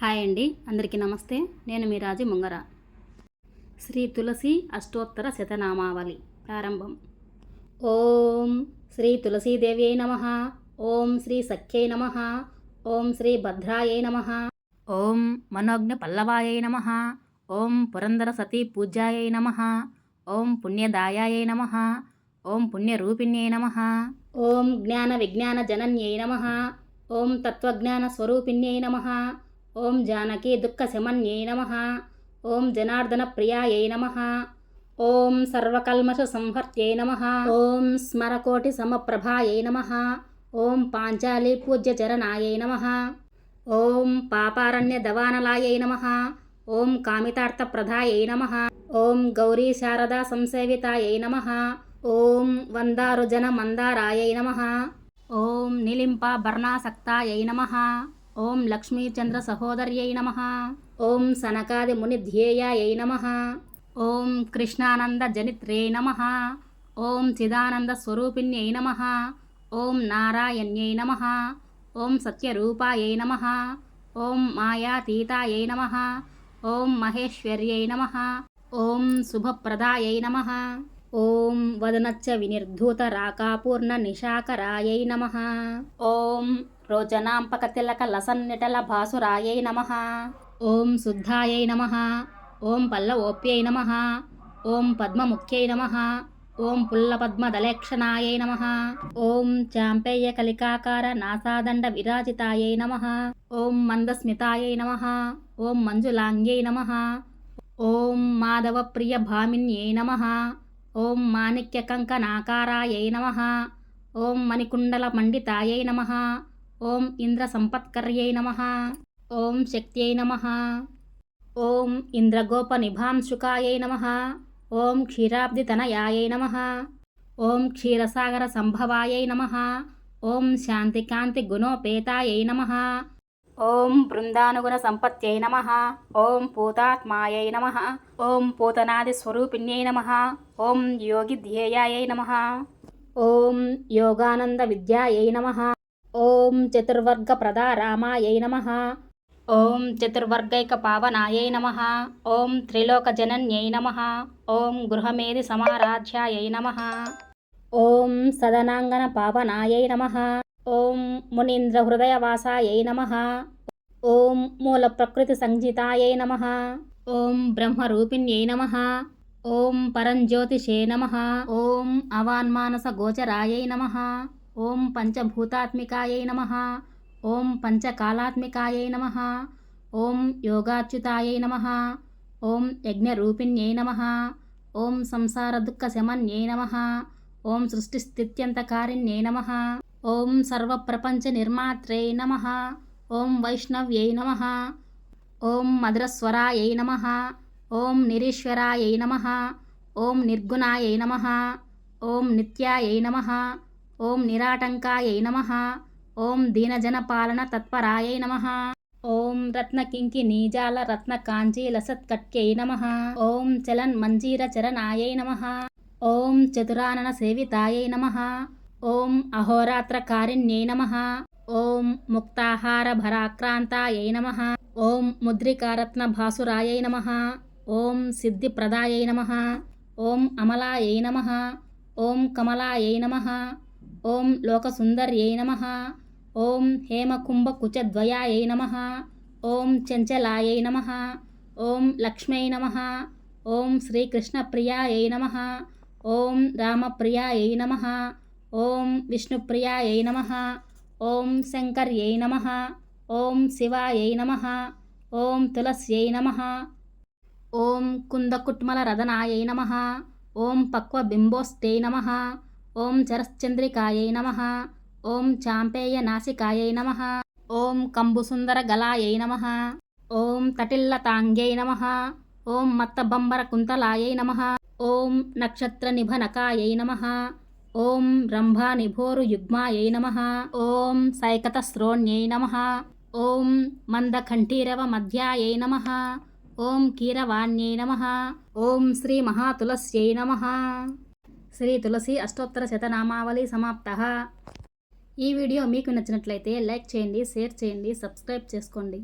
Hi అండి. అందరికీ నమస్తే. నేను మీ రాజు ముంగర. శ్రీ తులసి అష్టోత్తర శతనామావళి ప్రారంభం. ఓం శ్రీ తులసీదేవ్యై నమ. ఓం శ్రీ సఖ్యై నమ. ఓం శ్రీ భద్రాయై నమ. ఓం మనోజ్ఞ పల్లవాయై నమ. ఓం పురంధర సతీ పూజాయై నమ. ఓం పుణ్యదాయాయై నమ. ఓం పుణ్యరూపిణ్యై నమ. ఓం జ్ఞాన విజ్ఞాన జనన్యై నమ. ఓం తత్వజ్ఞాన స్వరూపిణ్యై నమ. ఓం జానకీ దుఃఖశమన్యై నమ. ఓం జనార్దన ప్రియాయై నమ. ఓం సర్వకల్మష సంహర్త్యై నమ. ఓం స్మరకోటి సమప్రభాయై నమ. ఓం పాంచాలి పూజ్య చరణాయై నమ. ఓం పాపారణ్య దవానలాయై నమ. ఓం కామితార్థప్రదాయై నమ. ఓం గౌరీ శారదా సంసేవితాయై నమ. ఓం వందారుజన మందారాయై నమ. ఓం నిలింప భర్ణాసక్తాయై నమ. ఓం లక్ష్మీచంద్ర సహోదర్యై నమ ఓం సనకాది ముని మునిధ్యేయాయై నమ ఓం కృష్ణానంద జనిత్రే నమ ఓం చిదానంద స్వరూపిణ్యై నమ ఓం నారాయణ్యై నమ ఓం సత్యరూపాయై నమ ఓం మాయాతీతాయై నమ ఓం మహేశ్వర్యై నమ ఓం శుభప్రదాయై నమ ఓం వదనచ్చ వినిర్ధూత రాకాపూర్ణ నిశాకరాయై నమ ఓం రోజనాంపక తిలక లసన్నిటల భాసురాయై నమ ఓం శుద్ధాయై నమ ఓం పల్లవోప్యై నమ ఓం పద్మముఖ్యై నమ ఓం పుల్లపద్మదలేక్షణాయై నమ ఓం చాంపేయ కలికాకార నాసాదండ విరాజితాయై నమ ఓం మందస్మితాయై నమ ఓం మంజులాంగ్యై నమ ఓం మాధవప్రియ భామిన్యై నమ ఓం మాణిక్య మాణిక్యకంకనాకారాయై నమ ఓం మణికుండల మండితాయై నమ ఓం ఇంద్ర సంపత్కర్యై నమ ఓం శక్త్యై నమ ఓం ఇంద్రగోప నిభాంశుకాయై నమ ఓం క్షీరాబ్దితనయాయై నమ ఓం క్షీరసాగర సంభవాయై నమ ఓం శాంతికాంతి గుణోపేతాయై నమ ఓం బృందానుగుణ సంపత్యై నమ ఓం పూతాత్మాయై నమ ఓం పూతనాది స్వరూపిణ్యై నమ ఓం యోగి ధ్యేయాయై నమ ఓం యోగానంద విద్యాయై నమ ఓం చతుర్వర్గ ప్రదారామాయై నమ. ఓం చతుర్వర్గైక పావనాయై నమ. ఓం త్రిలోక జనన్యై నమ. ఓం గృహమేది సమారాధ్యాయై నమ. ఓం సదనాంగన పావనాయై నమ. ఓం మునీంద్ర హృదయవాసాయై నమ. ఓం మూల ప్రకృతి సంజితాయై నమ. ఓం బ్రహ్మరూపిణ్యై నమ. ఓం పరంజ్యోతిషే నమ. ఓం అవాన్మానస గోచరాయై నమ. ఓం పంచభూతాత్మికాయై నమ ఓం పంచకాలాత్మికాయై నమ ఓం యోగాచ్యుతాయై నమ ఓం యజ్ఞరూపిణ్యై నమ ఓం సంసార దుఃఖ శమన్యై నమ ఓం సృష్టిస్థిత్యంతకారిణ్యై నమ ఓం సర్వప్రపంచ నిర్మాత్రే నమ ఓం వైష్ణవ్యై నమ ఓం మధురస్వరాయై నమ ఓం నిరీశ్వరాయై నమ ఓం నిర్గుణాయై నమ ఓం నిత్యాయై నమ ఓం నిరాటంకాయై నమ ఓం దీనజనపాలన తత్పరాయై నమ ఓం రత్న కింకి నీజాల రత్న కాంజీ కాంచీలసత్కట్యై నమ ఓం చలన్ మంజీర చరణాయై నమ ఓం చతురానన సేవితాయై నమ ఓం అహోరాత్రకారిణ్యై నమ ఓం ముక్తాహార భరాక్రాంతాయై నమ ఓం ముద్రికారత్న భాసురాయై నమ ఓం సిద్ధిప్రదాయై నమ ఓం అమలాయై నమ ఓం కమలాయై నమ ఓం లోకసుందర్యై నమ ఓం హేమకుంభకుచద్వయాయై నమ ఓం చంచలాయై నమ ఓం లక్ష్మై నమ ఓం శ్రీకృష్ణప్రియాయై నమ ఓం రామప్రియాయై నమ ఓం విష్ణుప్రియాయై నమ ఓం శంకర్యై నమ ఓం శివాయై నమ ఓం తులస్యై నమ ఓం కుందకుట్మల రదనాయై నమ ఓం పక్వబింబోస్తే నమ ఓం చరశ్చంద్రికాయై నమ ఓం చాంపేయ నాసికాయై నమ ఓం కంబుసుందర గలాయై నమ ఓం తటిల్లతాంగ్యై నమ ఓం మత్తబంబర కుంతలాయై నమ ఓం నక్షత్ర నిభనకాయై నమ ఓం రంభానిభోరు యుగ్మాయై నమ ఓం సైకతశ్రోణ్యై నమ ఓం మందఖంఠీరవ మధ్యాయై నమ ఓం కీరవాణ్యై నమ ఓం శ్రీ మహాతులస్యై నమ శ్రీ తులసి అష్టోత్తర శతనామావళి సమాప్త. ఈ వీడియో మీకు నచ్చినట్లయితే లైక్ చేయండి షేర్ చేయండి సబ్స్క్రైబ్ చేసుకోండి.